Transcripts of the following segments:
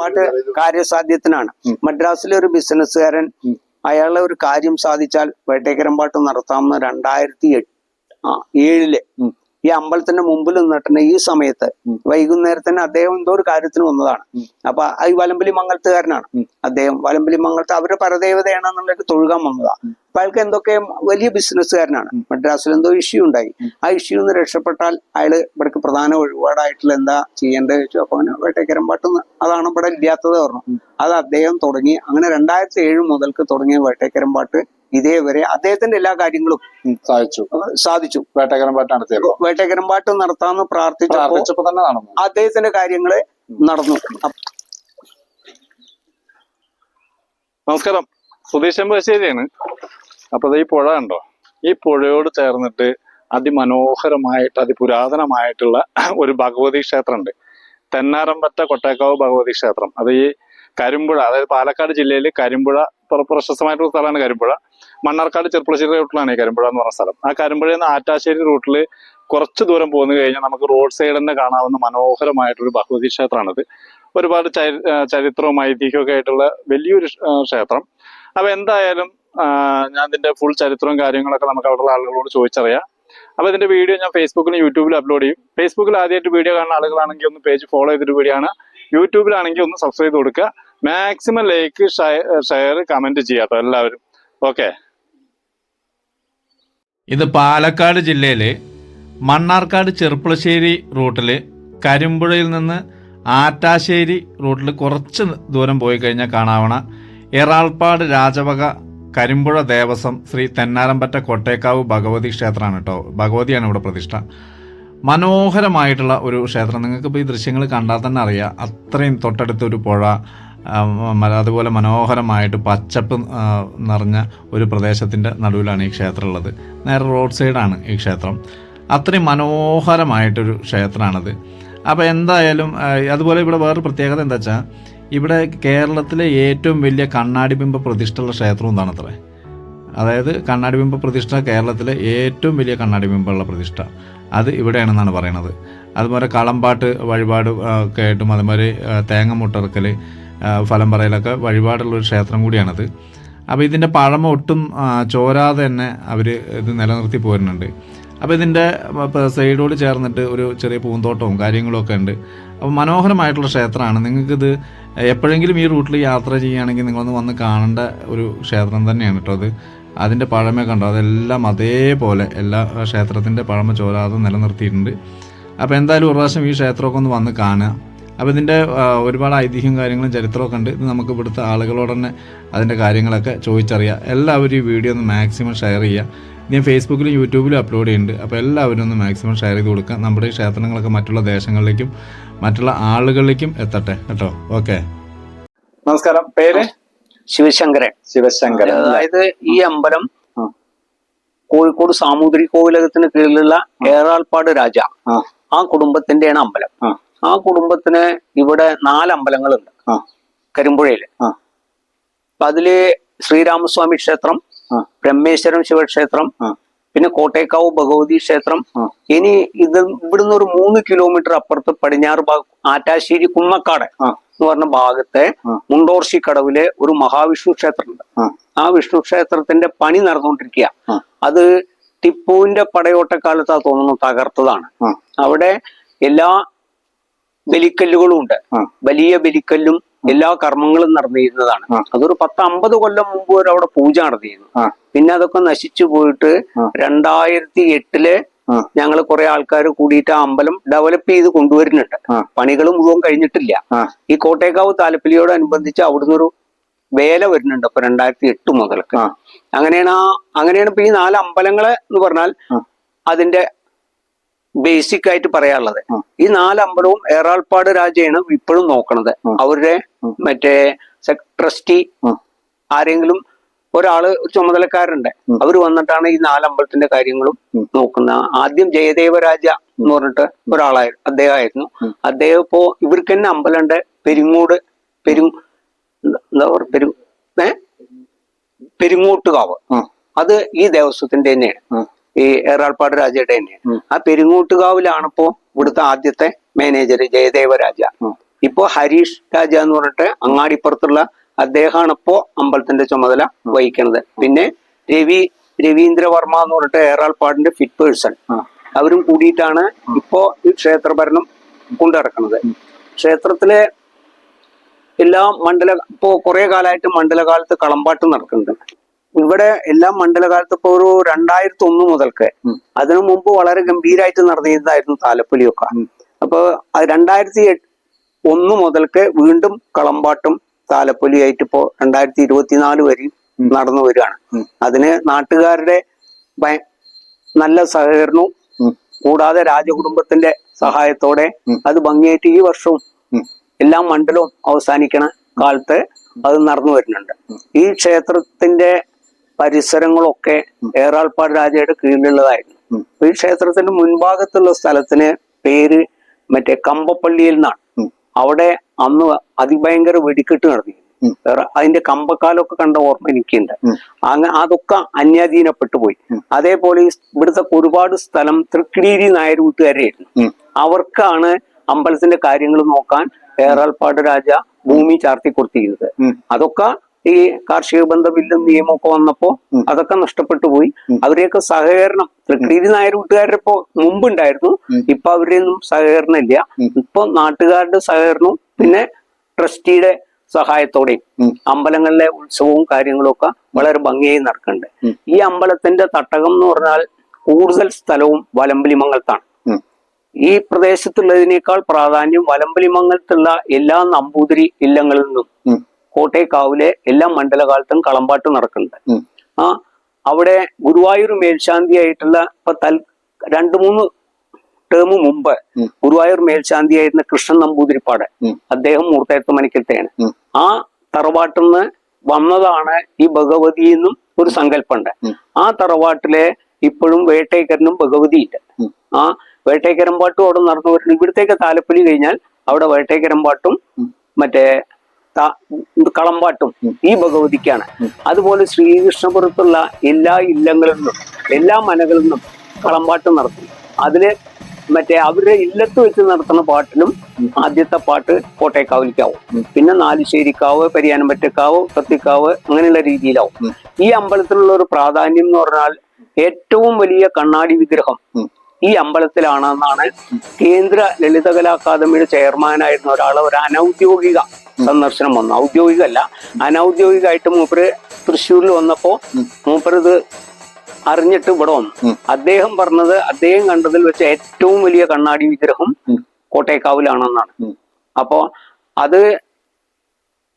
വേട്ടക്കരമ്പാട്ട് കാര്യസാധ്യത്തിനാണ്. മദ്രാസിലെ ഒരു ബിസിനസ്സുകാരൻ അയാളെ ഒരു കാര്യം സാധിച്ചാൽ വേട്ടേക്കരമ്പാട്ട് നടത്താമെന്ന് രണ്ടായിരത്തി എട്ട് ആ ഏഴിൽ. ഈ അമ്പലത്തിന്റെ മുമ്പിൽ നിന്നിട്ടുണ്ട് ഈ സമയത്ത് വൈകുന്നേരത്തിന് അദ്ദേഹം എന്തോ ഒരു കാര്യത്തിന് വന്നതാണ്. അപ്പൊ ഈ വലമ്പലി മംഗലത്തുകാരനാണ്. അദ്ദേഹം വലമ്പലി മംഗലത്ത് അവരുടെ പരദേവതയാണെന്നുള്ളൊരു തൊഴുകാൻ വന്നതാണ് അയാൾക്ക് എന്തൊക്കെ വലിയ ബിസിനസ്സുകാരനാണ്. മദ്രാസിൽ എന്തോ ഇഷ്യൂ ഉണ്ടായി. ആ ഇഷ്യൂ നിന്ന് രക്ഷപ്പെട്ടാൽ അയാൾ ഇവിടേക്ക് പ്രധാന ഒഴിപാടായിട്ടുള്ള എന്താ ചെയ്യേണ്ടത് ചോദിച്ചു അപ്പൊ അങ്ങനെ പാട്ടെന്ന് അതാണ് ഇവിടെ ഇല്ലാത്തത് പറഞ്ഞു. അത് അദ്ദേഹം തുടങ്ങി. അങ്ങനെ രണ്ടായിരത്തി ഏഴ് മുതൽക്ക് തുടങ്ങിയ വേട്ടേക്കരമ്പാട്ട് ഇതേവരെ അദ്ദേഹത്തിന്റെ എല്ലാ കാര്യങ്ങളും സാധിച്ചു. സാധിച്ചു. അഹ് പാട്ട് നടത്തിയോ നടത്തിയപ്പോ വേട്ടേക്കരമ്പാട്ട് നടത്താമെന്ന് തന്നെ നടന്നു അദ്ദേഹത്തിന്റെ കാര്യങ്ങൾ നടന്നു. നമസ്കാരം. സുധീഷ് ബശ്ശേരിയാണ് അപ്പൊ ദേ ഈ പുഴ ഉണ്ടോ ഈ പുഴയോട് ചേർന്നിട്ട് അതിമനോഹരമായിട്ട് അതിപുരാതനമായിട്ടുള്ള ഒരു ഭഗവതി ക്ഷേത്രമുണ്ട്. തെന്നാരമ്പറ്റ കൊട്ടേക്കാവ് ഭഗവതി ക്ഷേത്രം. അത് ഈ കരിമ്പുഴ അതായത് പാലക്കാട് ജില്ലയിൽ കരിമ്പുഴ പ്ര- പ്രശസ്തമായിട്ടുള്ള സ്ഥലമാണ് കരിമ്പുഴ. മണ്ണാർക്കാട് ചെറുപ്പുളശ്ശേരി റൂട്ടിലാണ് ഈ കരിമ്പുഴ എന്ന് പറഞ്ഞ സ്ഥലം. ആ കരിമ്പുഴയിൽ നിന്ന് ആറ്റാശ്ശേരി റൂട്ടിൽ കുറച്ച് ദൂരം പോന്നു കഴിഞ്ഞാൽ നമുക്ക് റോഡ് സൈഡ് തന്നെ കാണാവുന്ന മനോഹരമായിട്ടൊരു ഭഗവതി ക്ഷേത്രമാണിത്. ഒരുപാട് ചരിത്രവും ഐതിഹ്യവും ഒക്കെ ആയിട്ടുള്ള വലിയൊരു ക്ഷേത്രം. അപ്പൊ എന്തായാലും ഞാൻ ഇതിന്റെ ഫുൾ ചരിത്രവും കാര്യങ്ങളൊക്കെ നമുക്ക് അവിടെയുള്ള ആളുകളോട് ചോദിച്ചറിയാം. അപ്പൊ ഇതിന്റെ വീഡിയോ ഞാൻ ഫേസ്ബുക്കിലും യൂട്യൂബിലും അപ്ലോഡ് ചെയ്യും. ഫേസ്ബുക്കിൽ ആദ്യമായിട്ട് വീഡിയോ കാണുന്ന ആളുകളാണെങ്കിൽ ഒന്ന് പേജ് ഫോളോ ചെയ്തിട്ട് വീഡിയോ ആണ്. യൂട്യൂബിലാണെങ്കിൽ ഒന്ന് സബ്സ്ക്രൈബ് ചെയ്ത് കൊടുക്കുക. മാക്സിമം ലൈക്ക് ഷെയർ കമന്റ് ചെയ്യാട്ടോ എല്ലാവരും. ഓക്കെ ഇത് പാലക്കാട് ജില്ലയിലെ മണ്ണാർക്കാട് ചെറുപ്പുളശ്ശേരി റൂട്ടിൽ കരിമ്പുഴയിൽ നിന്ന് ആറ്റാശ്ശേരി റൂട്ടിൽ കുറച്ച് ദൂരം പോയി കഴിഞ്ഞാൽ കാണാവണ എറാൾപ്പാട് രാജവക കരിമ്പുഴ ദേവസ്വം ശ്രീ തെന്നാരമ്പറ്റ കൊട്ടേക്കാവ് ഭഗവതി ക്ഷേത്രമാണ് കേട്ടോ. ഭഗവതിയാണ് ഇവിടെ പ്രതിഷ്ഠ. മനോഹരമായിട്ടുള്ള ഒരു ക്ഷേത്രം. നിങ്ങൾക്ക് ഇപ്പോൾ ഈ ദൃശ്യങ്ങൾ കണ്ടാൽ തന്നെ അറിയാം. അത്രയും തൊട്ടടുത്തൊരു പുഴ ആ, മ- അതുപോലെ മനോഹരമായിട്ട് പച്ചപ്പ് നിറഞ്ഞ ഒരു പ്രദേശത്തിന്റെ നടുവിലാണ് ഈ ക്ഷേത്രം ഉള്ളത് നേരെ റോഡ് സൈഡാണ് ഈ ക്ഷേത്രം. അത്രയും മനോഹരമായിട്ടൊരു ക്ഷേത്രമാണത്. അപ്പോൾ എന്തായാലും അതുപോലെ ഇവിടെ വേറൊരു പ്രത്യേകത എന്താ വെച്ചാൽ ഇവിടെ കേരളത്തിലെ ഏറ്റവും വലിയ കണ്ണാടി ബിംബ പ്രതിഷ്ഠയുള്ള ക്ഷേത്രം എന്താണ് അത്ര അതായത് കണ്ണാടി ബിംബ പ്രതിഷ്ഠ കേരളത്തിലെ ഏറ്റവും വലിയ കണ്ണാടി ബിംബമുള്ള പ്രതിഷ്ഠ. അത് ഇവിടെയാണെന്നാണ് പറയണത്. അതുപോലെ കളമ്പാട്ട് വഴിപാട് ആയിട്ടും അതുമാതിരി തേങ്ങ മുട്ടറക്കൽ ഫലം പറയലൊക്കെ വഴിപാടുള്ളൊരു ക്ഷേത്രം കൂടിയാണത്. അപ്പോൾ ഇതിന്റെ പഴമ ഒട്ടും ചോരാതെ തന്നെ അവർ ഇത് നിലനിർത്തി പോരുന്നുണ്ട്. അപ്പോൾ ഇതിന്റെ സൈഡോട് ചേർന്നിട്ട് ഒരു ചെറിയ പൂന്തോട്ടവും കാര്യങ്ങളും ഒക്കെ ഉണ്ട്. അപ്പോൾ മനോഹരമായിട്ടുള്ള ക്ഷേത്രമാണ്. നിങ്ങൾക്കിത് എപ്പോഴെങ്കിലും ഈ റൂട്ടിൽ യാത്ര ചെയ്യുകയാണെങ്കിൽ നിങ്ങളൊന്ന് വന്ന് കാണേണ്ട ഒരു ക്ഷേത്രം തന്നെയാണ് കേട്ടോ അത്. അതിന്റെ പഴമ കണ്ടോ? അതെല്ലാം അതേപോലെ എല്ലാ ക്ഷേത്രത്തിന്റെ പഴമ ചോരാതെ നിലനിർത്തിയിട്ടുണ്ട്. അപ്പോൾ എന്തായാലും ഒരു പ്രാവശ്യം ഈ ക്ഷേത്രമൊക്കെ ഒന്ന് വന്ന് കാണുക. അപ്പോൾ ഇതിന്റെ ഒരുപാട് ഐതിഹ്യം കാര്യങ്ങളും ചരിത്രമൊക്കെ ഉണ്ട്. ഇത് നമുക്ക് ഇവിടുത്തെ ആളുകളോട് തന്നെ അതിന്റെ കാര്യങ്ങളൊക്കെ ചോദിച്ചറിയാം. എല്ലാവരും ഈ വീഡിയോ ഒന്ന് മാക്സിമം ഷെയർ ചെയ്യുക. ഞാൻ ഫേസ്ബുക്കിലും യൂട്യൂബിലും അപ്ലോഡ് ചെയ്യുന്നുണ്ട്. അപ്പോൾ എല്ലാവരും ഒന്ന് മാക്സിമം ഷെയർ ചെയ്ത് കൊടുക്കുക. നമ്മുടെ ക്ഷേത്രങ്ങളൊക്കെ മറ്റുള്ള ദേശങ്ങളിലേക്കും മറ്റുള്ള ആളുകളിലേക്കും എത്തട്ടെ കേട്ടോ? ഓക്കെ. നമസ്കാരം. പേര്? ശിവശങ്കരൻ. ശിവശങ്കരൻ. അതായത് ഈ അമ്പലം. കോഴിക്കോട് സാമൂതിരി കോവിലകത്തിന് കീഴിലുള്ള ഏറാൾപ്പാട് രാജ. ആ. കുടുംബത്തിന്റെയാണ് അമ്പലം. ആ. കുടുംബത്തിന് ഇവിടെ നാല് അമ്പലങ്ങളുണ്ട്. ആ. അപ്പൊ അതിൽ ശ്രീരാമസ്വാമി ക്ഷേത്രം ബ്രഹ്മേശ്വരം ശിവക്ഷേത്രം പിന്നെ കോട്ടേക്കാവ് ഭഗവതി ക്ഷേത്രം. ഇനി ഇത് ഇവിടുന്ന് ഒരു മൂന്ന് കിലോമീറ്റർ അപ്പുറത്ത് പടിഞ്ഞാറ് ഭാഗം ആറ്റാശ്ശേരി കുന്നക്കാട് എന്ന് പറഞ്ഞ ഭാഗത്തെ മുണ്ടോർശി കടവിലെ ഒരു മഹാവിഷ്ണു ക്ഷേത്രമുണ്ട്. ആ. ആ വിഷ്ണു ക്ഷേത്രത്തിന്റെ പണി നടന്നുകൊണ്ടിരിക്കുക. അത് ടിപ്പുവിന്റെ പടയോട്ട കാലത്ത് ആ തോന്നുന്നു തകർത്തതാണ്. അവിടെ എല്ലാ ബലിക്കല്ലുകളും ഉണ്ട്. വലിയ ബലിക്കല്ലും എല്ലാ കർമ്മങ്ങളും നടന്നിരുന്നതാണ്. അതൊരു പത്ത് അമ്പത് കൊല്ലം മുമ്പ് വരെ അവിടെ പൂജ നടത്തിയിരുന്നു പിന്നെ അതൊക്കെ നശിച്ചു പോയിട്ട്. രണ്ടായിരത്തി എട്ടിൽ ഞങ്ങൾ കുറെ ആൾക്കാർ കൂടിയിട്ട് ആ അമ്പലം ഡെവലപ്പ് ചെയ്ത് കൊണ്ടുവരുന്നുണ്ട്. പണികൾ മുഴുവൻ കഴിഞ്ഞിട്ടില്ല. ഈ കോട്ടേക്കാവ് താലപ്പലിയോടനുബന്ധിച്ച് അവിടുന്ന് ഒരു വേല വരുന്നുണ്ട് അപ്പൊ രണ്ടായിരത്തി എട്ട് മുതൽക്ക് അങ്ങനെയാണ് ആ അങ്ങനെയാണ് ഇപ്പൊ ഈ നാല് അമ്പലങ്ങൾ എന്ന് പറഞ്ഞാൽ അതിന്റെ ബേസിക് ആയിട്ട് പറയാനുള്ളത്. ഈ നാല് അമ്പലവും ഏറാൾപ്പാട് രാജയാണ് ഇപ്പോഴും നോക്കണത്. അവരുടെ മറ്റേ ട്രസ്റ്റി ആരെങ്കിലും ഒരാൾ ഒരു ചുമതലക്കാരുണ്ട് അവർ അവർ വന്നിട്ടാണ് ഈ നാലമ്പലത്തിന്റെ കാര്യങ്ങളും നോക്കുന്നത് നോക്കുന്ന. ആദ്യം ജയദേവരാജ എന്ന് പറഞ്ഞിട്ട് ഒരാളായിരുന്നു അദ്ദേഹമായിരുന്നു. അദ്ദേഹം ഇപ്പോ ഇവർക്ക് തന്നെ അമ്പലമുണ്ട്. പെരിങ്ങോട് പെരു എന്താ പറയുക പെരു ഏ? പെരിങ്ങോട്ടുകാവ്. അത് ഈ ദേവസ്വത്തിന്റെ തന്നെയാണ്. ഈ ഏറാൾപ്പാട് രാജയുടെ തന്നെയാണ് ആ പെരുങ്ങൂട്ടുകാവിലാണ് ഇപ്പോ ഇവിടുത്തെ ആദ്യത്തെ മാനേജർ ജയദേവ രാജ. ഇപ്പോ ഹരീഷ് രാജ എന്ന് പറഞ്ഞിട്ട് അങ്ങാടിപ്പുറത്തുള്ള അദ്ദേഹമാണ് ഇപ്പോ അമ്പലത്തിന്റെ ചുമതല വഹിക്കുന്നത് പിന്നെ രവി രവീന്ദ്രവർമ്മ എന്ന് പറഞ്ഞിട്ട് ഏറാൾപ്പാടിന്റെ ഫിറ്റ് പേഴ്സൺ. അവരും കൂടിയിട്ടാണ് ഇപ്പോ ഈ ക്ഷേത്രഭരണം കൊണ്ടു നടക്കുന്നത് ക്ഷേത്രത്തിലെ എല്ലാ മണ്ഡല ഇപ്പോ കുറെ കാലമായിട്ട് മണ്ഡലകാലത്ത് കളമ്പാട്ട് നടക്കുന്നുണ്ട്. ഇവിടെ എല്ലാ മണ്ഡലകാലത്ത് ഇപ്പൊ ഒരു രണ്ടായിരത്തി ഒന്ന് മുതൽക്ക് അതിനു മുമ്പ് വളരെ ഗംഭീരമായിട്ട് നടന്നിരുന്നതായിരുന്നു താലപ്പൊലിയൊക്കെ. അപ്പൊ രണ്ടായിരത്തി ഒന്ന് മുതൽക്ക് വീണ്ടും കളമ്പാട്ടും താലപ്പൊലിയായിട്ട് ഇപ്പോ രണ്ടായിരത്തി ഇരുപത്തിനാല് വരെയും നടന്നു വരികയാണ്. അതിന് നാട്ടുകാരുടെ നല്ല സഹകരണവും കൂടാതെ രാജകുടുംബത്തിന്റെ സഹായത്തോടെ അത് ഭംഗിയായിട്ട് ഈ വർഷവും. എല്ലാ മണ്ഡലവും അവസാനിക്കണ കാലത്ത് അത് നടന്നു വരുന്നുണ്ട്. ഈ ക്ഷേത്രത്തിന്റെ പരിസരങ്ങളൊക്കെ ഏറാൾപ്പാട് രാജയുടെ കീഴിലുള്ളതായിരുന്നു. ഈ ക്ഷേത്രത്തിന്റെ മുൻഭാഗത്തുള്ള സ്ഥലത്തിന് പേര് മറ്റേ കമ്പപ്പള്ളിയിൽ നിന്നാണ് അവിടെ അന്ന് അതിഭയങ്കര വെടിക്കെട്ട്. വേറെ അതിന്റെ കമ്പക്കാലൊക്കെ കണ്ട ഓർമ്മ എനിക്കുണ്ട്. അങ്ങനെ അങ്ങ അതൊക്കെ അന്യാധീനപ്പെട്ടു പോയി അതേപോലെ ഇവിടുത്തെ ഒരുപാട് സ്ഥലം തൃക്കിടീരി നായർ വീട്ടുകാരായിരുന്നു. അവർക്കാണ് അമ്പലത്തിന്റെ കാര്യങ്ങൾ നോക്കാൻ ഏറാൾപ്പാട് രാജ ഭൂമി ചാർത്തി കൊടുത്തിരുന്നത്. അതൊക്കെ ഈ കാർഷിക ബന്ധ ബില്ലും നിയമമൊക്കെ വന്നപ്പോ അതൊക്കെ നഷ്ടപ്പെട്ടു പോയി. അവരെയൊക്കെ സഹകരണം. തൃക്കീരി നായർ വീട്ടുകാരുടെ ഇപ്പോ മുമ്പുണ്ടായിരുന്നു. ഇപ്പൊ അവരെയൊന്നും സഹകരണം ഇല്ല ഇപ്പൊ നാട്ടുകാരുടെ സഹകരണവും പിന്നെ ട്രസ്റ്റിയുടെ സഹായത്തോടെയും അമ്പലങ്ങളിലെ ഉത്സവവും കാര്യങ്ങളും ഒക്കെ വളരെ ഭംഗിയായി നടക്കുന്നുണ്ട്. ഈ അമ്പലത്തിന്റെ തട്ടകം എന്ന് പറഞ്ഞാൽ കൂടുതൽ സ്ഥലവും വലമ്പലിമംഗലത്താണ് ഈ പ്രദേശത്തുള്ളതിനേക്കാൾ പ്രാധാന്യം വലമ്പലിമംഗലത്തുള്ള എല്ലാ നമ്പൂതിരി ഇല്ലങ്ങളിൽ നിന്നും. കോട്ടയക്കാവിലെ എല്ലാ മണ്ഡലകാലത്തും കളമ്പാട്ട് നടക്കുന്നുണ്ട്. ആ അവിടെ ഗുരുവായൂർ മേൽശാന്തി ആയിട്ടുള്ള ഇപ്പൊ തൽ രണ്ടു മൂന്ന് ടേം മുമ്പ് ഗുരുവായൂർ മേൽശാന്തി ആയിരുന്ന കൃഷ്ണൻ നമ്പൂതിരിപ്പാട് അദ്ദേഹം മൂർത്തേത്ത് മണിക്കത്തെയാണ് ആ തറവാട്ടിൽ നിന്ന് വന്നതാണ് ഈ ഭഗവതി എന്നും ഒരു സങ്കല്പമുണ്ട്. ആ തറവാട്ടിലെ ഇപ്പോഴും വേട്ടേക്കരനും ഭഗവതിയില്ല. ആ വേട്ടേക്കരമ്പാട്ടും അവിടെ നടന്നു വരുന്നു. ഇവിടത്തേക്ക് താലപ്പൊലി കഴിഞ്ഞാൽ അവിടെ വേട്ടേക്കരമ്പാട്ടും. മറ്റേ കളമ്പാട്ടും. ഈ ഭഗവതിക്കാണ്. അതുപോലെ ശ്രീകൃഷ്ണപുരത്തുള്ള എല്ലാ ഇല്ലങ്ങളിൽ നിന്നും എല്ലാ മനകളിൽ നിന്നും കളമ്പാട്ട് നടത്തും അതിൽ മറ്റേ അവരുടെ ഇല്ലത്ത് വെച്ച് നടത്തുന്ന പാട്ടിലും ഉം. ആദ്യത്തെ പാട്ട് കോട്ടയക്കാവിലേക്കാവും. പിന്നെ നാലുശ്ശേരിക്കാവ് പരിയാനമ്പറ്റക്കാവ് കത്തിക്കാവ് അങ്ങനെയുള്ള രീതിയിലാവും. ഈ അമ്പലത്തിലുള്ള ഒരു പ്രാധാന്യം എന്ന് പറഞ്ഞാൽ ഏറ്റവും വലിയ കണ്ണാടി വിഗ്രഹം. ഈ അമ്പലത്തിലാണെന്നാണ് കേന്ദ്ര ലളിതകലാ അക്കാദമിയുടെ ചെയർമാനായിരുന്ന ഒരാൾ ഒരു അനൗദ്യോഗിക സന്ദർശനം വന്നു. ഔദ്യോഗികമല്ല. അനൗദ്യോഗികമായിട്ട് മൂപ്പര് തൃശ്ശൂരിൽ വന്നപ്പോ മൂപ്പരത് മൂപ്പര് അറിഞ്ഞിട്ട് ഇവിടെ വന്നു. അദ്ദേഹം പറഞ്ഞത് അദ്ദേഹം കണ്ടതിൽ വെച്ച് ഏറ്റവും വലിയ കണ്ണാടി വിഗ്രഹം. കോട്ടയക്കാവിലാണെന്നാണ്. അപ്പോ അത്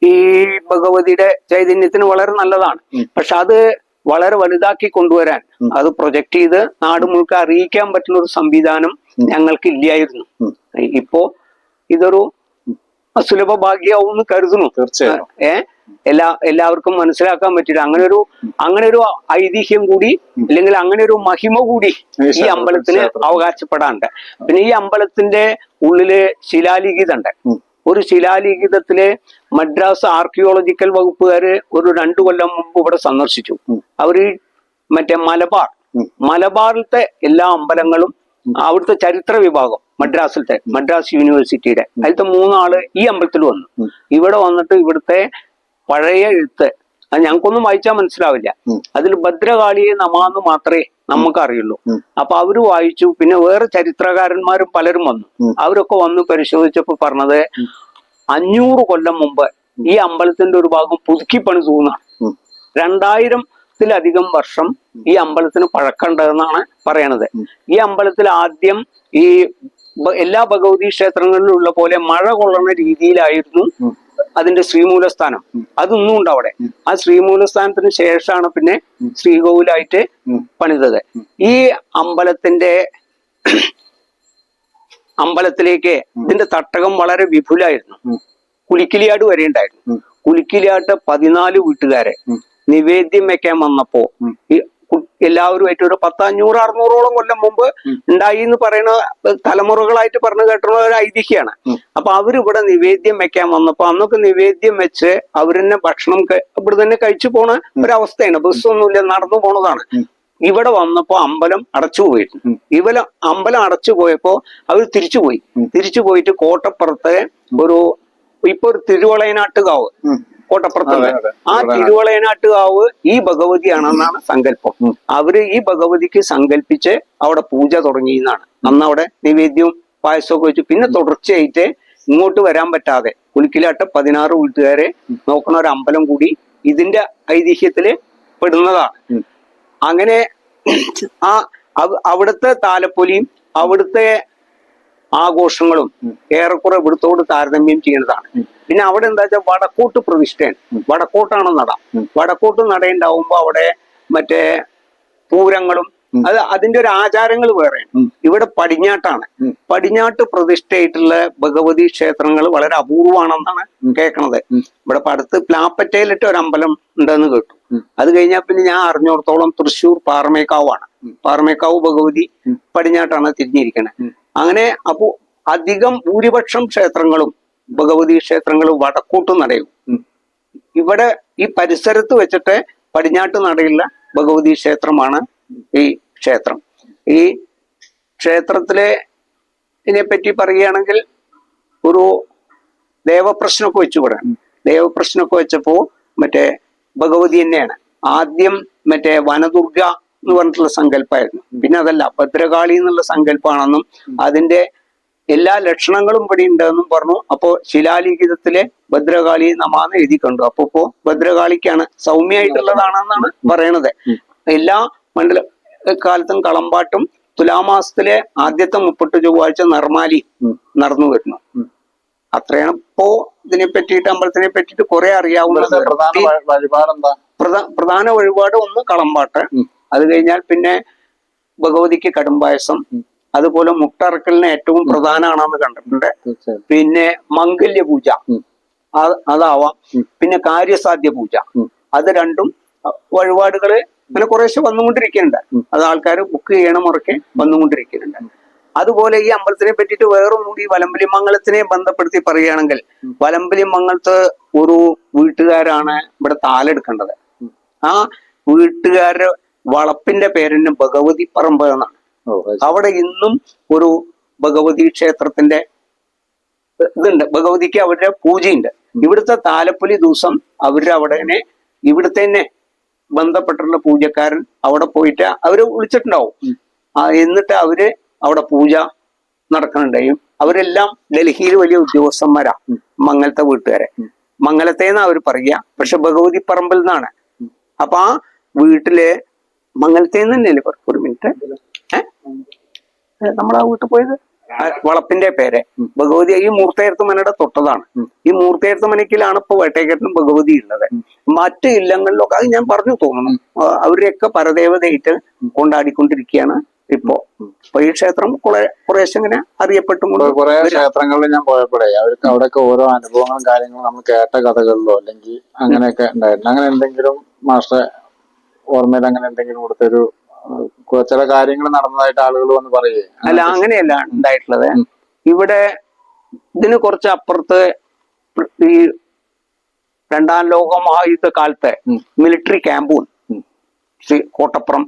ഈ ഭഗവതിയുടെ ചൈതന്യത്തിന് വളരെ നല്ലതാണ്. പക്ഷെ അത് വളരെ വലുതാക്കി കൊണ്ടുവരാൻ അത് പ്രൊജക്ട് ചെയ്ത് നാട് മുഴുക്ക അറിയിക്കാൻ പറ്റുന്ന ഒരു സംവിധാനം ഞങ്ങൾക്ക് ഇല്ലായിരുന്നു ഇപ്പോ ഇതൊരു അസുലഭ ഭാഗ്യാവും എന്ന് കരുതുന്നു തീർച്ചയായും. ഏ? എല്ലാ എല്ലാവർക്കും മനസ്സിലാക്കാൻ പറ്റില്ല. അങ്ങനെ ഒരു അങ്ങനെ ഒരു ഐതിഹ്യം കൂടി അല്ലെങ്കിൽ അങ്ങനെ ഒരു മഹിമ കൂടി ഈ അമ്പലത്തിന്. അവകാശപ്പെടാനുണ്ട്. പിന്നെ ഈ അമ്പലത്തിന്റെ ഉള്ളിൽ ശിലാലിഖിതണ്ട്. ഒരു ശിലാലിഖിതത്തിലെ മദ്രാസ് ആർക്കിയോളജിക്കൽ വകുപ്പുകാര് ഒരു രണ്ടു കൊല്ലം മുമ്പ് ഇവിടെ സന്ദർശിച്ചു. അവർ മറ്റേ മലബാർ. മലബാറിലത്തെ എല്ലാ അമ്പലങ്ങളും അവിടുത്തെ ചരിത്ര വിഭാഗം മദ്രാസിലത്തെ മദ്രാസ് യൂണിവേഴ്സിറ്റിയുടെ. അതിലത്തെ മൂന്നാൾ ഈ അമ്പലത്തിൽ വന്നു. ഇവിടെ വന്നിട്ട് ഇവിടുത്തെ പഴയ എഴുത്ത് അത് ഞങ്ങൾക്കൊന്നും വായിച്ചാൽ മനസ്സിലാവില്ല. അതിൽ ഭദ്രകാളിയെ നമാന്ന് മാത്രമേ നമുക്ക് അറിയുള്ളൂ അപ്പൊ അവർ വായിച്ചു. പിന്നെ വേറെ ചരിത്രകാരന്മാരും പലരും വന്നു. അവരൊക്കെ വന്ന് പരിശോധിച്ചപ്പോ പറഞ്ഞത് അഞ്ഞൂറ് കൊല്ലം മുമ്പ് ഈ അമ്പലത്തിന്റെ ഒരു ഭാഗം പുതുക്കി പണിതൂന്നാണ് ഉം. രണ്ടായിരത്തിലധികം വർഷം ഈ അമ്പലത്തിന് പഴക്കമുണ്ടെന്നാണ് പറയണത്. ഈ അമ്പലത്തിൽ ആദ്യം ഈ എല്ലാ ഭഗവതി ക്ഷേത്രങ്ങളിലും ഉള്ള പോലെ മഴ കൊള്ളുന്ന രീതിയിലായിരുന്നു അതിന്റെ ശ്രീമൂലസ്ഥാനം. അതൊന്നും ഉണ്ട് അവിടെ. ആ ശ്രീമൂലസ്ഥാനത്തിന് ശേഷമാണ് പിന്നെ ശ്രീകോവിലായിട്ട് പണിതത്. ഈ അമ്പലത്തിന്റെ അമ്പലത്തിലേക്ക് ഇതിന്റെ തട്ടകം വളരെ വിപുലായിരുന്നു. കുലിക്കിലിയാട് വരെ ഉണ്ടായിരുന്നു. കുലിക്കിലിയാട്ട് പതിനാല് വീട്ടുകാരെ. നിവേദ്യം വെക്കാൻ വന്നപ്പോ ഈ എല്ലാവരുമായിട്ട് ഒരു പത്ത് അഞ്ഞൂറ് അറുന്നൂറോളം കൊല്ലം മുമ്പ്. ഉണ്ടായി എന്ന് പറയുന്ന തലമുറകളായിട്ട് പറഞ്ഞു കേട്ടുള്ള ഒരു ഐതിഹ്യമാണ്. അപ്പൊ അവരിവിടെ നിവേദ്യം വെക്കാൻ വന്നപ്പോ അന്നൊക്കെ നിവേദ്യം വെച്ച് അവരെന്നെ ഭക്ഷണം ഇവിടെ തന്നെ കഴിച്ചു പോണ ഒരവസ്ഥയാണ്. ബസ്സൊന്നുമില്ല നടന്നു പോണതാണ്. ഇവിടെ വന്നപ്പോ അമ്പലം അടച്ചു പോയിട്ടു. ഇവല അമ്പലം അടച്ചു പോയപ്പോ അവർ തിരിച്ചു പോയി. തിരിച്ചു പോയിട്ട് കോട്ടപ്പുറത്തെ ഒരു ഇപ്പൊ ഒരു തിരുവളയനാട്ടുകാവ്. അതെ. ആ തിരുവളയനാട്ടുകാവ് ഈ ഭഗവതിയാണെന്നാണ് സങ്കല്പം. അവർ ഈ ഭഗവതിക്ക് സങ്കല്പിച്ച് അവിടെ പൂജ തുടങ്ങി എന്നാണ് അന്ന് അവിടെ നിവേദ്യവും പായസമൊക്കെ വെച്ചു പിന്നെ തുടർച്ചയായിട്ട് ഇങ്ങോട്ട് വരാൻ പറ്റാതെ കുളിക്കിലാട്ട് പതിനാറ് വീട്ടുകാരെ നോക്കുന്ന ഒരു അമ്പലം കൂടി ഇതിന്റെ ഐതിഹ്യത്തിൽ പെടുന്നതാണ്. അങ്ങനെ ആ അവ- അവിടുത്തെ താലപ്പൊലിയും അവിടുത്തെ ആഘോഷങ്ങളും ഏറെക്കുറെ ഇവിടുത്തോട് താരതമ്യം ചെയ്യുന്നതാണ്. പിന്നെ അവിടെ എന്താ വെച്ചാൽ വടക്കോട്ട് പ്രതിഷ്ഠയാണ് വടക്കോട്ടാണ് നട. വടക്കോട്ട് നടയുണ്ടാവുമ്പോ അവിടെ മറ്റേ പൂരങ്ങളും അത് അതിന്റെ ഒരു ആചാരങ്ങൾ വേറെയാണ്. ഇവിടെ പടിഞ്ഞാട്ടാണ്. പടിഞ്ഞാട്ട് പ്രതിഷ്ഠയായിട്ടുള്ള ഭഗവതി ക്ഷേത്രങ്ങൾ വളരെ അപൂർവമാണെന്നാണ് കേൾക്കണത് ഇവിടെ അടുത്ത് പ്ലാപ്പറ്റയിലിട്ട് ഒരു അമ്പലം ഉണ്ടെന്ന് കേട്ടു. അത് കഴിഞ്ഞാൽ പിന്നെ ഞാൻ അറിഞ്ഞോടത്തോളം തൃശ്ശൂർ പാറമേക്കാവാണ്. പാറമേക്കാവ് ഭഗവതി പടിഞ്ഞാട്ടാണ് തിരിഞ്ഞിരിക്കുന്നത് അങ്ങനെ അപ്പോ അധികം ഭൂരിപക്ഷം ക്ഷേത്രങ്ങളും ഭഗവതി ക്ഷേത്രങ്ങളും വടക്കോട്ട് നടയും. ഇവിടെ ഈ പരിസരത്ത് വെച്ചിട്ട് പടിഞ്ഞാട്ട് നടയുള്ള ഭഗവതി ക്ഷേത്രമാണ് ഈ ക്ഷേത്രം. ഈ ക്ഷേത്രത്തിലെ ഇതിനെപ്പറ്റി പറയുകയാണെങ്കിൽ ഒരു ദേവപ്രശ്നമൊക്കെ വെച്ചു ഇവിടെ ദേവപ്രശ്നമൊക്കെ വെച്ചപ്പോ മറ്റേ ഭഗവതി തന്നെയാണ്. ആദ്യം മറ്റേ വനദുർഗ എന്ന് പറഞ്ഞിട്ടുള്ള സങ്കല്പമായിരുന്നു പിന്നെ അതല്ല ഭദ്രകാളി എന്നുള്ള സങ്കല്പമാണെന്നും അതിന്റെ എല്ലാ ലക്ഷണങ്ങളും ഇവിടെ ഉണ്ടെന്നും പറഞ്ഞു. അപ്പോ ശിലാലിഖിതത്തിലെ ഭദ്രകാളി നമാന്ന് എഴുതി കണ്ടു അപ്പൊ ഇപ്പോ ഭദ്രകാളിക്കാണ് സൗമ്യമായിട്ടുള്ളതാണെന്നാണ് പറയണത്. എല്ലാ മണ്ഡല. കാലത്തും കളമ്പാട്ടും തുലാമാസത്തിലെ ആദ്യത്തെ മുപ്പട്ട് ചൊവ്വാഴ്ച നിർമാലി നടന്നു വരുന്നു. അത്രയാണ് ഇപ്പോ ഇതിനെ പറ്റിയിട്ട് അമ്പലത്തിനെ പറ്റിയിട്ട് കുറെ അറിയാവുന്നത് പ്രധാന വഴിപാട് ഒന്ന് കളമ്പാട്ട്. അത് കഴിഞ്ഞാൽ പിന്നെ ഭഗവതിക്ക് കടുംപായസം. അതുപോലെ മുട്ടറക്കലിന് ഏറ്റവും പ്രധാനമാണെന്ന് കണ്ടിട്ടുണ്ട്. പിന്നെ മംഗല്യ പൂജ അതാവാം. പിന്നെ കാര്യസാധ്യ പൂജ അത് രണ്ടും വഴിപാടുകൾ അങ്ങനെ കുറേശ്ശെ വന്നുകൊണ്ടിരിക്കുന്നുണ്ട്. അത് ആൾക്കാർ ബുക്ക് ചെയ്യണ ഉറക്കെ വന്നുകൊണ്ടിരിക്കുന്നുണ്ട്. അതുപോലെ ഈ അമ്പലത്തിനെ പറ്റിയിട്ട് വേറൊന്നുകൂടി വലമ്പലി മംഗലത്തിനെ ബന്ധപ്പെടുത്തി പറയുകയാണെങ്കിൽ വലമ്പലി മംഗലത്ത് ഒരു വീട്ടുകാരാണ് ഇവിടെ താലെടുക്കേണ്ടത്. ആ വീട്ടുകാരുടെ വളപ്പിന്റെ പേരിന് ഭഗവതി പറമ്പ് എന്നാണ്. അവിടെ ഇന്നും ഒരു ഭഗവതി ക്ഷേത്രത്തിന്റെ ഇതുണ്ട്. ഭഗവതിക്ക് അവരുടെ പൂജയുണ്ട്. ഇവിടുത്തെ താലപ്പൊലി ദിവസം അവരുടെ അവിടെ ഇവിടുത്തെ തന്നെ ബന്ധപ്പെട്ടുള്ള പൂജക്കാരൻ അവിടെ പോയിട്ട് അവർ വിളിച്ചിട്ടുണ്ടാവും. എന്നിട്ട് അവർ അവിടെ പൂജ നടക്കുന്നുണ്ടായും. അവരെല്ലാം ഡൽഹിയിൽ വലിയ ഉദ്യോഗസ്ഥന്മാരാ മംഗലത്തെ വീട്ടുകാരെ. മംഗലത്തേന്നാ അവർ പറയുക പക്ഷെ ഭഗവതി പറമ്പിൽ നിന്നാണ് അപ്പൊ ആ വീട്ടിലെ മംഗലത്തേന്ന് തന്നെയല്ലേ ഒരു മിനിറ്റ്. ഏഹ് നമ്മളാ വീട്ടിൽ പോയത്? വളപ്പിന്റെ പേര്. ഭഗവതി ഈ മൂർത്തേർത്ത് മനയുടെ തൊട്ടതാണ് ഈ മൂർത്തേർത്ത് മനക്കിലാണ് ഇപ്പൊ വേട്ടേക്കരനും ഭഗവതി ഉള്ളത്. മറ്റ് ഇല്ലങ്ങളിലൊക്കെ അത് ഞാൻ പറഞ്ഞു തോന്നുന്നു. അവരെയൊക്കെ പരദേവതയായിട്ട് കൊണ്ടാടിക്കൊണ്ടിരിക്കുകയാണ് ഇപ്പോ. അപ്പൊ ഈ ക്ഷേത്രം കുറെ കുറേശ്ശെ ഇങ്ങനെ അറിയപ്പെട്ടും കുറെ ക്ഷേത്രങ്ങളിൽ ഞാൻ പോയപ്പോഴേ അവർക്ക് അവിടെയൊക്കെ ഓരോ അനുഭവങ്ങളും കാര്യങ്ങളും നമ്മൾ കേട്ട കഥകളിലോ അല്ലെങ്കിൽ അങ്ങനെയൊക്കെ ഉണ്ടായിരുന്നു. അങ്ങനെ എന്തെങ്കിലും മാസ്റ്റർ ഓർമ്മയിൽ അങ്ങനെ എന്തെങ്കിലും കൊടുത്തൊരു ചില കാര്യങ്ങൾ നടന്നതായിട്ട് ആളുകൾ വന്ന് പറയേ അല്ല അങ്ങനെയല്ല ഉണ്ടായിട്ടുള്ളത്. ഇവിടെ ഇതിന് കുറച്ച് അപ്പുറത്ത് ഈ രണ്ടാം ലോക മഹായുദ്ധ കാലത്തെ. മിലിറ്ററി ക്യാമ്പും ശ്രീ കോട്ടപ്പുറം.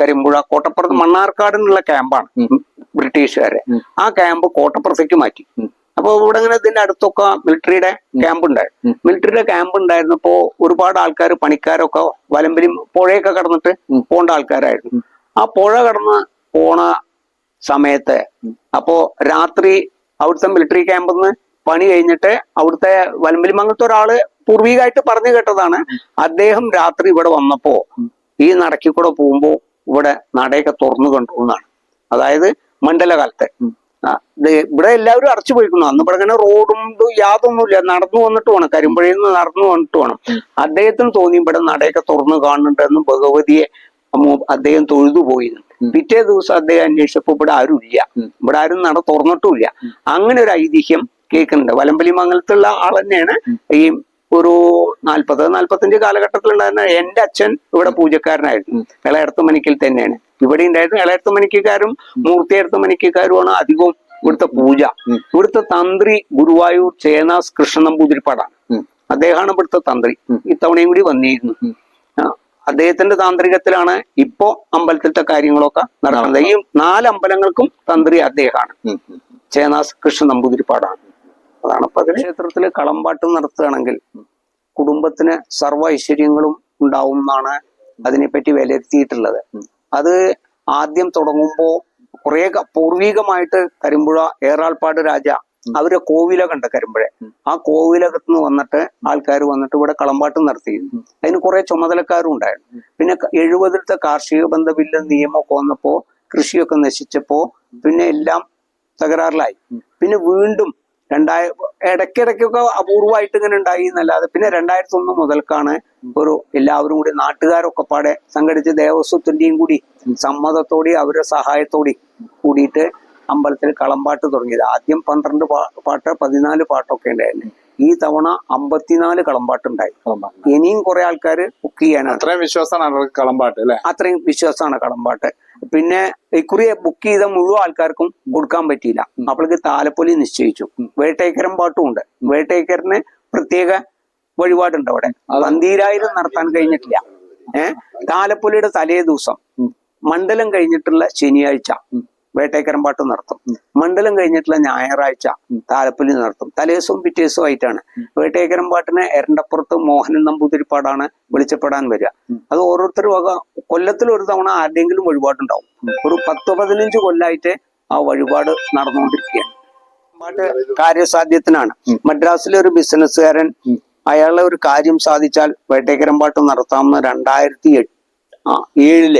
കരിമ്പുഴ കോട്ടപ്പുറത്ത് മണ്ണാർക്കാട് എന്നുള്ള ക്യാമ്പാണ് ബ്രിട്ടീഷുകാരെ. ആ ക്യാമ്പ് കോട്ടപ്പുറത്തേക്ക് മാറ്റി. അപ്പൊ ഇവിടെ ഇങ്ങനെ ഇതിന്റെ അടുത്തൊക്കെ മിലിറ്ററിയുടെ ക്യാമ്പ് ഉണ്ടായിരുന്നു. മിലിറ്ററിയുടെ ക്യാമ്പ് ഉണ്ടായിരുന്നപ്പോ ഒരുപാട് ആൾക്കാർ പണിക്കാരൊക്കെ വലമ്പിലും പുഴയൊക്കെ കടന്നിട്ട് പോണ്ട ആൾക്കാരായിരുന്നു. ആ പുഴ കടന്ന് പോണ സമയത്ത് അപ്പോ രാത്രി അവിടുത്തെ മിലിറ്ററി ക്യാമ്പിൽ നിന്ന് പണി കഴിഞ്ഞിട്ട് അവിടുത്തെ വലമ്പിലും അങ്ങനത്തെ ഒരാൾ പൂർവികമായിട്ട് പറഞ്ഞു കേട്ടതാണ്. അദ്ദേഹം രാത്രി ഇവിടെ വന്നപ്പോ ഈ നടക്കി കൂടെ പോകുമ്പോ ഇവിടെ നടയൊക്കെ തുറന്നു കണ്ടു എന്നാണ്. അതായത് മണ്ഡലകാലത്ത്. ഇവിടെ എല്ലാവരും അടച്ചു പോയിക്കുന്നു അന്ന് ഇവിടെ അങ്ങനെ റോഡും യാതൊന്നുമില്ല. നടന്നു വന്നിട്ട് വേണം. കരിമ്പുഴയിൽ നിന്ന് നടന്നു വന്നിട്ട് വേണം. അദ്ദേഹത്തിന് തോന്നി ഇവിടെ നടയൊക്കെ തുറന്നു കാണുന്നുണ്ടെന്നും ഭഗവതിയെ അദ്ദേഹം തൊഴുതു പോയി. പിറ്റേ ദിവസം അദ്ദേഹം അന്വേഷിച്ചപ്പോ ഇവിടെ ആരും ഇല്ല. ഇവിടെ ആരും നട തുറന്നിട്ടുമില്ല. അങ്ങനെ ഒരു ഐതിഹ്യം കേൾക്കുന്നുണ്ട്. വലമ്പലി മംഗലത്തുള്ള ആൾ തന്നെയാണ് ഈ ഒരു നാൽപ്പത് നാൽപ്പത്തഞ്ച് കാലഘട്ടത്തിലുണ്ടായിരുന്ന എന്റെ അച്ഛൻ ഇവിടെ പൂജക്കാരനായിരുന്നു. ഇളയടത്ത് മണിക്കൽ തന്നെയാണ്. ഇവിടെ ഉണ്ടായിരുന്ന ഇളയത്ത മണിക്കാരും മൂർത്തിയടുത്ത് മണിക്കാരുമാണ് അധികവും ഇവിടുത്തെ പൂജ. ഇവിടുത്തെ തന്ത്രി ഗുരുവായൂർ ചേനാസ് കൃഷ്ണൻ നമ്പൂതിരിപ്പാടാണ്. അദ്ദേഹമാണ് ഇവിടുത്തെ തന്ത്രി. ഇത്തവണയും കൂടി വന്നിരുന്നു. അദ്ദേഹത്തിന്റെ താന്ത്രികത്തിലാണ് ഇപ്പോ അമ്പലത്തിലത്തെ കാര്യങ്ങളൊക്കെ നടക്കുന്നത്. ഈ നാല് അമ്പലങ്ങൾക്കും തന്ത്രി അദ്ദേഹമാണ്. ചേനാസ് കൃഷ്ണ നമ്പൂതിരിപ്പാടാണ് അതാണ് ഇപ്പൊ അതിന് ക്ഷേത്രത്തിൽ കളമ്പാട്ട് നടത്തുകയാണെങ്കിൽ കുടുംബത്തിന് സർവ ഐശ്വര്യങ്ങളും ഉണ്ടാവും എന്നാണ് അതിനെപ്പറ്റി വിലയിരുത്തിയിട്ടുള്ളത്. അത് ആദ്യം തുടങ്ങുമ്പോൾ കുറേ പൂർവീകമായിട്ട് കരിമ്പുഴ ഏറാൾപ്പാട് രാജ അവരെ കോവിലകം ഉണ്ട് കരിമ്പുഴ. ആ കോവിലകത്ത് നിന്ന് വന്നിട്ട് ആൾക്കാർ വന്നിട്ട് ഇവിടെ കളമ്പാട്ട് നടത്തിയിരുന്നു അതിന് കുറെ ചുമതലക്കാരും ഉണ്ടായിരുന്നു. പിന്നെ എഴുപതിലത്തെ കാർഷിക ബന്ധ ബില്ല് നിയമമൊക്കെ വന്നപ്പോ കൃഷിയൊക്കെ നശിച്ചപ്പോ പിന്നെ എല്ലാം തകരാറിലായി. പിന്നെ വീണ്ടും രണ്ടായ ഇടയ്ക്കിടയ്ക്കൊക്കെ അപൂർവമായിട്ട് ഇങ്ങനെ ഉണ്ടായി എന്നല്ലാതെ പിന്നെ രണ്ടായിരത്തി ഒന്ന് മുതൽക്കാണ് ഒരു എല്ലാവരും കൂടി നാട്ടുകാരൊക്കെ പാടെ സംഘടിച്ച് ദേവസ്വത്തിന്റെയും കൂടി സമ്മതത്തോടെ അവരുടെ സഹായത്തോടെ കൂടിയിട്ട് അമ്പലത്തിൽ കളമ്പാട്ട് തുടങ്ങിയത്. ആദ്യം പന്ത്രണ്ട് പാട്ട് പതിനാല് പാട്ടൊക്കെ ഉണ്ടായിരുന്നു. ഈ തവണ അമ്പത്തിനാല് കളമ്പാട്ട് ഉണ്ടായി. ഇനിയും കുറെ ആൾക്കാർ ബുക്ക് ചെയ്യാനാണ്. അത്രയും വിശ്വാസമാണ് കളമ്പാട്ട് അല്ലെ? അത്രയും വിശ്വാസമാണ് കളമ്പാട്ട് പിന്നെ ഇക്കുറി ബുക്ക് ചെയ്ത മുഴുവൻ ആൾക്കാർക്കും കൊടുക്കാൻ പറ്റിയില്ല. അപ്പോഴേക്ക് താലപ്പൊലി നിശ്ചയിച്ചു. വേട്ടേക്കരം പാട്ടും ഉണ്ട്. വേട്ടേക്കറിന് പ്രത്യേക വഴിപാടുണ്ട് അവിടെ. പന്തീരായിരം നടത്താൻ കഴിഞ്ഞിട്ടില്ല. ഏഹ് താലപ്പൊലിയുടെ തലേ ദിവസം മണ്ഡലം കഴിഞ്ഞിട്ടുള്ള ശനിയാഴ്ച. വേട്ടേക്കരം പാട്ട് നടത്തും. മണ്ഡലം കഴിഞ്ഞിട്ടുള്ള ഞായറാഴ്ച താലപ്പൊലി നടത്തും. തലേസും പിറ്റേസും ആയിട്ടാണ്. വേട്ടേക്കരമ്പാട്ടിന് എരണ്ടപ്പുറത്ത് മോഹനൻ നമ്പൂതിരിപ്പാടാണ് വിളിച്ചപ്പെടാൻ വരിക. അത് ഓരോരുത്തർ വക കൊല്ലത്തിൽ ഒരു തവണ ആരുടെയെങ്കിലും വഴിപാടുണ്ടാവും. ഒരു പത്ത് പതിനഞ്ച് കൊല്ലായിട്ട് ആ വഴിപാട് നടന്നുകൊണ്ടിരിക്കുകയാണ്. കാര്യസാധ്യത്തിനാണ്. മദ്രാസിലെ ഒരു ബിസിനസ്സുകാരൻ അയാളെ ഒരു കാര്യം സാധിച്ചാൽ വേട്ടേക്കരമ്പാട്ട് നടത്താമെന്ന് രണ്ടായിരത്തി എട്ട് ആ ഏഴിൽ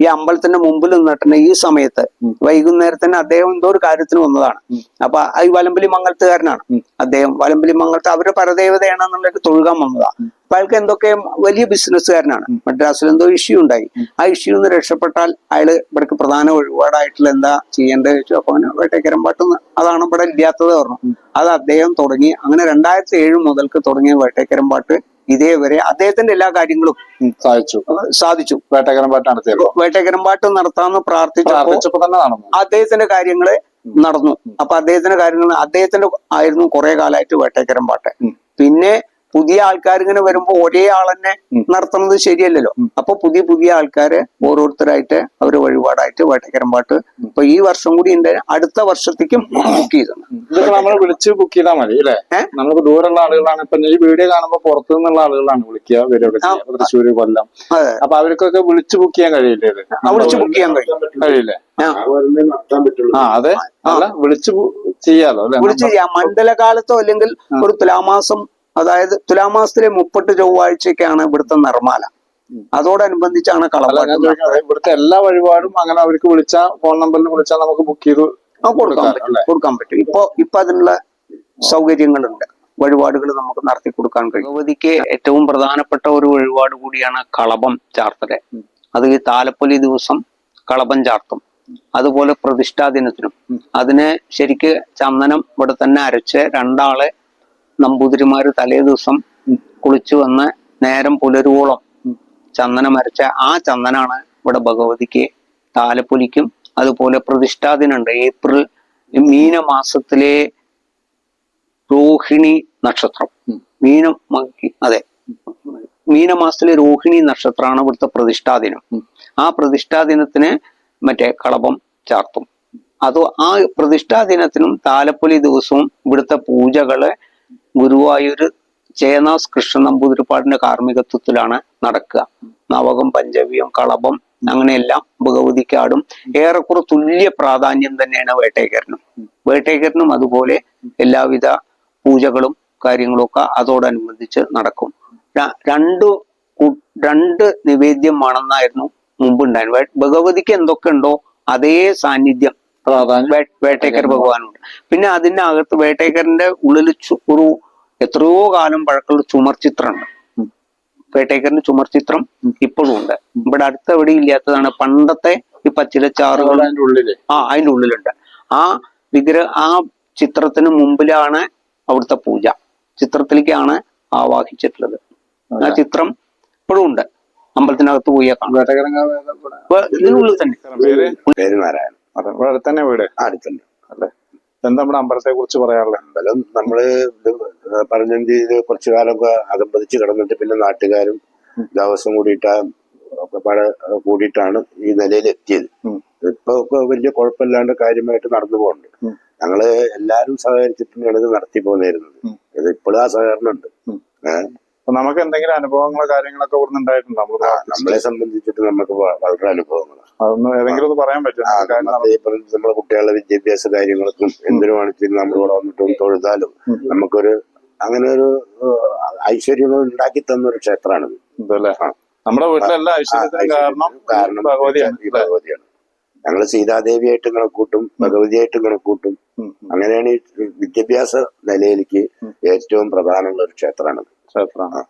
ഈ അമ്പലത്തിന്റെ മുമ്പിൽ നിന്നിട്ടുണ്ട് ഈ സമയത്ത് വൈകുന്നേരത്തിന് അദ്ദേഹം എന്തോ ഒരു കാര്യത്തിന് വന്നതാണ്. അപ്പൊ ഈ വലമ്പലി മംഗലത്തുകാരനാണ് അദ്ദേഹം വലമ്പലി മംഗലത്ത് അവരുടെ പരദേവതയാണെന്നുള്ളൊരു തൊഴുകാൻ വന്നതാ. അപ്പൊ അയാൾക്ക് എന്തൊക്കെ വലിയ ബിസിനസ്സുകാരനാണ്. മദ്രാസിൽ എന്തോ ഇഷ്യൂ ഉണ്ടായി. ആ ഇഷ്യൂ നിന്ന് രക്ഷപ്പെട്ടാൽ അയാൾ ഇവിടേക്ക് പ്രധാന ഒഴിപാടായിട്ടുള്ള എന്താ ചെയ്യേണ്ടത് ചോദിച്ചു അപ്പൊ അവന് വേട്ടക്കരമ്പാട്ട് അതാണ് ഇവിടെ ഇല്ലാത്തത് പറഞ്ഞു. അത് അദ്ദേഹം തുടങ്ങി. അങ്ങനെ രണ്ടായിരത്തി ഏഴ് മുതൽക്ക് തുടങ്ങിയ വേട്ടേക്കരം പാട്ട് ഇതേവരെ അദ്ദേഹത്തിന്റെ എല്ലാ കാര്യങ്ങളും സാധിച്ചു. സാധിച്ചു. വേട്ടകരമ്പാട്ട് പാട്ട് നടത്തിയല്ലോ വേട്ടേക്കരം പാട്ട് നടത്താമെന്ന് പ്രാർത്ഥിച്ചപ്പോ പ്രാർത്ഥിച്ചപ്പോ തന്നെ നടന്നു. അദ്ദേഹത്തിന്റെ കാര്യങ്ങൾ നടന്നു. അപ്പൊ അദ്ദേഹത്തിന്റെ കാര്യങ്ങൾ അദ്ദേഹത്തിന്റെ ആയിരുന്നു കുറെ കാലമായിട്ട് വേട്ടേക്കരം പാട്ട്. പിന്നെ പുതിയ ആൾക്കാർ ഇങ്ങനെ വരുമ്പോ ഒരേ ആൾ തന്നെ നടത്തുന്നത് ശരിയല്ലല്ലോ. അപ്പൊ പുതിയ പുതിയ ആൾക്കാര് ഓരോരുത്തരായിട്ട് അവർ വഴിപാടായിട്ട് വേട്ടക്കരം പാട്ട് ഇപ്പൊ ഈ വർഷം കൂടി ഉണ്ട് അടുത്ത വർഷത്തേക്കും ബുക്ക് ചെയ്തിട്ടുണ്ട്. ഇതൊക്കെ നമ്മൾ വിളിച്ച് ബുക്ക് ചെയ്താൽ മതി അല്ലേ? നമുക്ക് ദൂരമുള്ള ആളുകളാണ്. ഇപ്പൊ ഈ വീഡിയോ കാണുമ്പോൾ പുറത്തു നിന്നുള്ള ആളുകളാണ് വിളിക്കുക. തൃശ്ശൂര് കൊല്ലം. അപ്പൊ അവർക്കൊക്കെ വിളിച്ച് ബുക്ക് ചെയ്യാൻ കഴിയില്ലേ? വിളിച്ച് ബുക്ക് ചെയ്യാൻ കഴിയും. കഴിയില്ലേ? ആ. അതെ. അല്ല വിളിച്ച് ചെയ്യാലോ വിളിച്ച് ചെയ്യാം. മണ്ഡലകാലത്തോ അല്ലെങ്കിൽ ഒരു തുലാമാസം അതായത് തുലാമാസത്തിലെ മുപ്പട്ട് ചൊവ്വാഴ്ചയ്ക്കാണ് ഇവിടുത്തെ നിർമ്മാല. അതോടനുബന്ധിച്ചാണ് കളപ്പാട്ട് ഇവിടുത്തെ എല്ലാ വഴിപാടും അങ്ങനെ അവർക്ക് വിളിച്ചാൽ ഫോൺ നമ്പറിൽ വിളിച്ചാൽ നമുക്ക് ബുക്ക് ചെയ്ത് കൊടുക്കാൻ പറ്റും? കൊടുക്കാൻ പറ്റും. ഇപ്പൊ ഇപ്പൊ അതിനുള്ള സൗകര്യങ്ങളുണ്ട്. വഴിപാടുകൾ നമുക്ക് നടത്തി കൊടുക്കാൻ കഴിയും. ഭഗവതിക്ക് ഏറ്റവും പ്രധാനപ്പെട്ട ഒരു വഴിപാട് കൂടിയാണ് കളഭം ചാർത്തൽ. അത് ഈ താലപ്പൊലി ദിവസം കളഭം ചാർത്തും. അതുപോലെ പ്രതിഷ്ഠാ ദിനത്തിനും. അതിന് ശരിക്ക് ചന്ദനം ഇവിടെ തന്നെ അരച്ച് രണ്ടാളെ നമ്പൂതിരിമാര് തലേ ദിവസം കുളിച്ചു വന്ന് നേരം പുലരുവോളം ചന്ദനം അരച്ച ആ ചന്ദനാണ് ഇവിടെ ഭഗവതിക്ക് താലപ്പൊലിക്കും അതുപോലെ പ്രതിഷ്ഠാദിനുണ്ട് ഏപ്രിൽ മീനമാസത്തിലെ രോഹിണി നക്ഷത്രം. മീനം അതെ. മീനമാസത്തിലെ രോഹിണി നക്ഷത്രമാണ് ഇവിടുത്തെ പ്രതിഷ്ഠാദിനം ആ പ്രതിഷ്ഠാദിനത്തിന് മറ്റേ കളപം ചാർത്തും. അത് ആ പ്രതിഷ്ഠാദിനത്തിനും താലപ്പൊലി ദിവസവും ഇവിടുത്തെ പൂജകൾ ഗുരുവായൂർ ചേനാസ് കൃഷ്ണ നമ്പൂതിരിപ്പാടിന്റെ കാർമ്മികത്വത്തിലാണ് നടക്കുക. നവകം പഞ്ചവ്യം കളഭം അങ്ങനെയെല്ലാം ഭഗവതിക്കാടും ഏറെക്കുറെ തുല്യ പ്രാധാന്യം തന്നെയാണ് വേട്ടേക്കരനും. വേട്ടേക്കരനും അതുപോലെ എല്ലാവിധ പൂജകളും കാര്യങ്ങളൊക്കെ അതോടനുബന്ധിച്ച് നടക്കും. രണ്ടു രണ്ട് നിവേദ്യം മുമ്പുണ്ടായിരുന്നു ഭഗവതിക്ക് എന്തൊക്കെ ഉണ്ടോ അതേ സാന്നിധ്യം വേട്ടേക്കർ ഭഗവാനുണ്ട്. പിന്നെ അതിന്റെ അകത്ത് വേട്ടേക്കറിന്റെ ഉള്ളിൽ ഒരു എത്രയോ കാലം പഴക്കമുള്ള ചുമർ ചിത്രമുണ്ട്. പേട്ടേക്കറിന്റെ ചുമർ ചിത്രം ഇപ്പോഴും ഉണ്ട്. ഇവിടെ അടുത്ത് എവിടെ ഇല്ലാത്തതാണ്. പണ്ടത്തെ ഈ പച്ചിലച്ചാറുകൾ ആ അതിന്റെ ഉള്ളിലുണ്ട്. ആ വിഗ്രഹ ആ ചിത്രത്തിന് മുമ്പിലാണ് അവിടുത്തെ പൂജ. ചിത്രത്തിലേക്കാണ് ആവാഹിച്ചിട്ടുള്ളത്. ആ ചിത്രം ഇപ്പോഴും ഉണ്ട്. അമ്പലത്തിനകത്ത് പോയി ഇതിനുള്ളിൽ തന്നെ. പേര്? നാരായണൻ. ഇവിടെ വീട്? അടുത്തുണ്ട്. അല്ലേ? എന്താ നമ്മുടെ അമ്പലത്തെ കുറിച്ച് പറയാനുള്ളത്? അമ്പലം നമ്മൾ ഇത് കുറച്ചു കാലമൊക്കെ അകമ്പതിച്ച് കിടന്നിട്ട് പിന്നെ നാട്ടുകാരും ദിവസം കൂടിയിട്ട് ഒക്കെ പാടെ കൂടിയിട്ടാണ് ഈ നിലയിൽ എത്തിയത്. ഇപ്പൊ ഒക്കെ വലിയ കുഴപ്പമില്ലാണ്ട് കാര്യമായിട്ട് നടന്നു പോകുന്നുണ്ട്. ഞങ്ങൾ എല്ലാരും സഹകരിച്ചിട്ടാണ് ഇത് നടത്തി പോന്നിരുന്നത് ഇത് ഇപ്പോഴും ആ സഹകരണം ഉണ്ട്. ഉം. അപ്പൊ നമുക്ക് എന്തെങ്കിലും അനുഭവങ്ങളോ കാര്യങ്ങളൊക്കെ ഇവിടെ ഉണ്ടായിട്ടുണ്ടോ നമ്മളെ സംബന്ധിച്ചിട്ട് നമുക്ക് വളരെ അനുഭവങ്ങളാണ്. അതൊന്ന് ഏതെങ്കിലും ഒന്ന് പറയാൻ പറ്റും നമ്മുടെ കുട്ടികളുടെ വിദ്യാഭ്യാസ കാര്യങ്ങൾക്കും എന്തിനുമാണെങ്കിലും നമ്മളിവിടെ വന്നിട്ടും തൊഴുതാലും. നമുക്കൊരു അങ്ങനെ ഒരു ഐശ്വര്യങ്ങൾ ഉണ്ടാക്കി തന്ന ഒരു ക്ഷേത്രമാണിത് നമ്മുടെ വീട്ടിലെല്ലാ ഐശ്വര്യത്തിനും കാരണം കാരണം ഭഗവതിയാണ് ഭഗവതിയാണ്. ഞങ്ങൾ സീതാദേവിയായിട്ട് കൂട്ടും ഭഗവതിയായിട്ട് കണക്കൂട്ടും ഉം. അങ്ങനെയാണ് ഈ വിദ്യാഭ്യാസ നിലയിലേക്ക് ഏറ്റവും പ്രധാനമുള്ള ഒരു ക്ഷേത്രമാണ്. ക്ഷേത്രമാണ്